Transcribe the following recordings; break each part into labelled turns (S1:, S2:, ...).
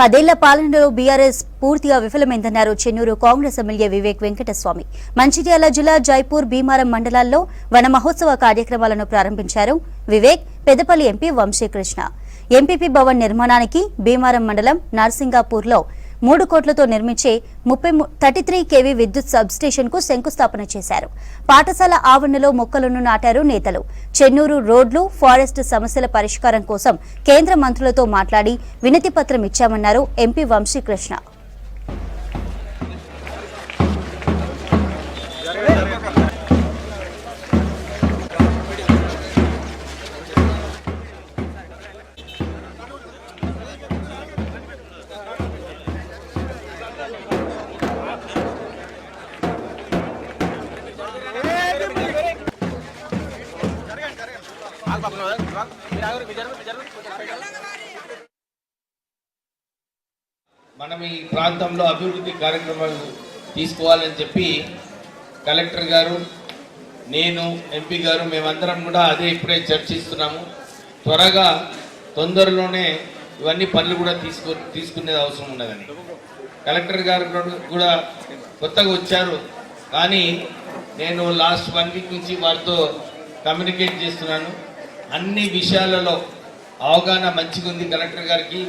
S1: పదేళ్ళ పాలనలో బీఆర్ఎస్ పూర్తిగా విఫలమైందన్నారు చెన్నూరు కాంగ్రెస్ ఎమ్మెల్యే వివేక్ వెంకటస్వామి. మంచిర్యాల జిల్లా జైపూర్ భీమారం మండలాల్లో వన మహోత్సవ కార్యక్రమాలను ప్రారంభించారు వివేక్ పెద్దపల్లి ఎంపీ వంశీకృష్ణ. ఎంపీపీ భవన్ నిర్మాణానికి భీమారం మండలం నర్సింగాపూర్లో మూడు కోట్లతో నిర్మించే ముప్పై థర్టీ త్రీ కేవీ విద్యుత్ సబ్స్టేషన్కు శంకుస్థాపన చేశారు. పాఠశాల ఆవరణలో మొక్కలను నాటారు నేతలు. చెన్నూరు రోడ్లు ఫారెస్ట్ సమస్యల పరిష్కారం కోసం కేంద్ర మంత్రులతో మాట్లాడి వినతి పత్రం ఇచ్చామన్నారు ఎంపీ వంశీకృష్ణ.
S2: మనం ఈ ప్రాంతంలో అభివృద్ధి కార్యక్రమాలు తీసుకోవాలని చెప్పి కలెక్టర్ గారు నేను ఎంపీ గారు మేమందరం కూడా అదే ఇప్పుడే చర్చిస్తున్నాము. త్వరగా తొందరలోనే ఇవన్నీ పనులు కూడా తీసుకో తీసుకునేది అవసరం ఉన్నదని. కలెక్టర్ గారు కూడా కొత్తగా వచ్చారు. కానీ నేను లాస్ట్ వన్ వీక్ నుంచి వారితో కమ్యూనికేట్ చేస్తున్నాను. అన్ని విషయాలలో అవగాహన మంచిగా ఉంది కలెక్టర్ గారికి.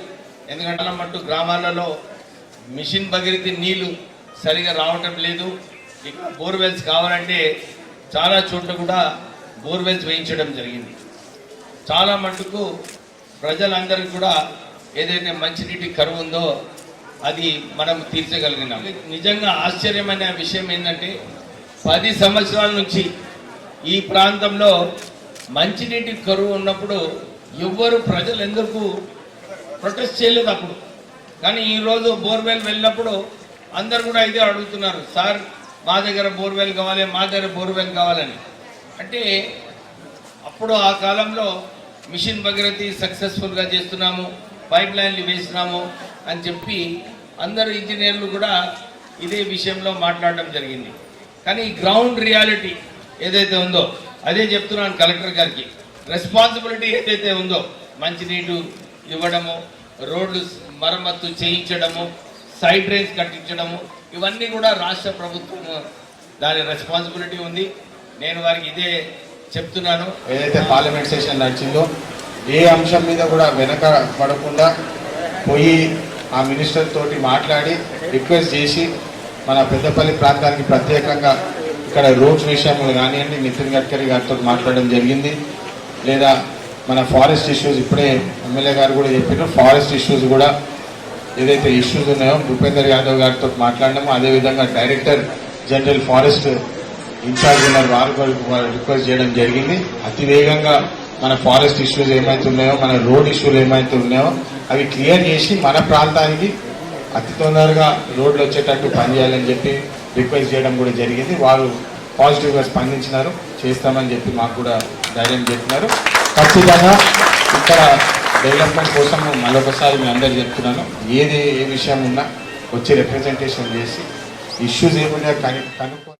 S2: ఎందుకంటే మట్టు గ్రామాలలో మిషన్ భగీరథి నీళ్ళు సరిగా రావటం లేదు. ఇక బోర్వెల్స్ కావాలంటే చాలా చోట్ల కూడా బోర్వెల్స్ వేయించడం జరిగింది. చాలా మటుకు ప్రజలందరికీ కూడా ఏదైతే మంచినీటి కరువు ఉందో అది మనం తీర్చగలిగినాం. నిజంగా ఆశ్చర్యమైన విషయం ఏంటంటే పది సంవత్సరాల నుంచి ఈ ప్రాంతంలో మంచినీటి కరువు ఉన్నప్పుడు ఎవ్వరు ప్రజలు ఎందుకు ప్రొటెస్ట్ చేయలేదు అప్పుడు. కానీ ఈరోజు బోర్వెల్ వెళ్ళినప్పుడు అందరు కూడా ఇదే అడుగుతున్నారు సార్ మా దగ్గర బోర్వెల్ కావాలి మా దగ్గర బోర్వెల్ కావాలని. అంటే అప్పుడు ఆ కాలంలో మిషన్ భగీరథి సక్సెస్ఫుల్గా చేస్తున్నాము పైప్ లైన్లు వేసినాము అని చెప్పి అందరు ఇంజనీర్లు కూడా ఇదే విషయంలో మాట్లాడడం జరిగింది. కానీ గ్రౌండ్ రియాలిటీ ఏదైతే ఉందో అదే చెప్తున్నాను కలెక్టర్ గారికి. రెస్పాన్సిబిలిటీ ఏదైతే ఉందో మంచినీరు ఇవ్వడము రోడ్లు మరమ్మత్తు చేయించడము సైడ్ డ్రైన్స్ కట్టించడము ఇవన్నీ కూడా రాష్ట్ర ప్రభుత్వం దాని రెస్పాన్సిబిలిటీ ఉంది. నేను వారికి ఇదే చెప్తున్నాను.
S3: ఏదైతే పార్లమెంట్ సెషన్ నడిచిందో ఏ అంశం మీద కూడా వెనక పడకుండా పోయి ఆ మినిస్టర్ తోటి మాట్లాడి రిక్వెస్ట్ చేసి మన పెద్దపల్లి ప్రాంతానికి ప్రత్యేకంగా ఇక్కడ రోడ్స్ విషయంలో కానివ్వండి నితిన్ గడ్కరీ గారితో మాట్లాడడం జరిగింది. లేదా మన ఫారెస్ట్ ఇష్యూస్ ఇప్పుడే ఎమ్మెల్యే గారు కూడా చెప్పారు ఫారెస్ట్ ఇష్యూస్ కూడా ఏదైతే ఇష్యూస్ ఉన్నాయో భూపేందర్ యాదవ్ గారితో మాట్లాడినామో అదేవిధంగా డైరెక్టర్ జనరల్ ఫారెస్ట్ ఇన్ఛార్జ్ ఉన్నారు వారు రిక్వెస్ట్ చేయడం జరిగింది. అతి వేగంగా మన ఫారెస్ట్ ఇష్యూస్ ఏమైతే ఉన్నాయో మన రోడ్ ఇష్యూలు ఏమైతే ఉన్నాయో అవి క్లియర్ చేసి మన ప్రాంతానికి అతి తొందరగా రోడ్లు వచ్చేటట్టు పనిచేయాలని చెప్పి రిక్వెస్ట్ చేయడం కూడా జరిగింది. వారు పాజిటివ్గా స్పందించినారు. చేస్తామని చెప్పి మాకు కూడా ధైర్యం చెప్పినారు. ఖచ్చితంగా ఇక్కడ డెవలప్మెంట్ కోసం మరొకసారి మీ అందరు చెప్తున్నాను. ఏది ఏ విషయం ఉన్నా వచ్చి రిప్రజెంటేషన్ చేసి ఇష్యూస్ ఏమున్నా కనుక్కో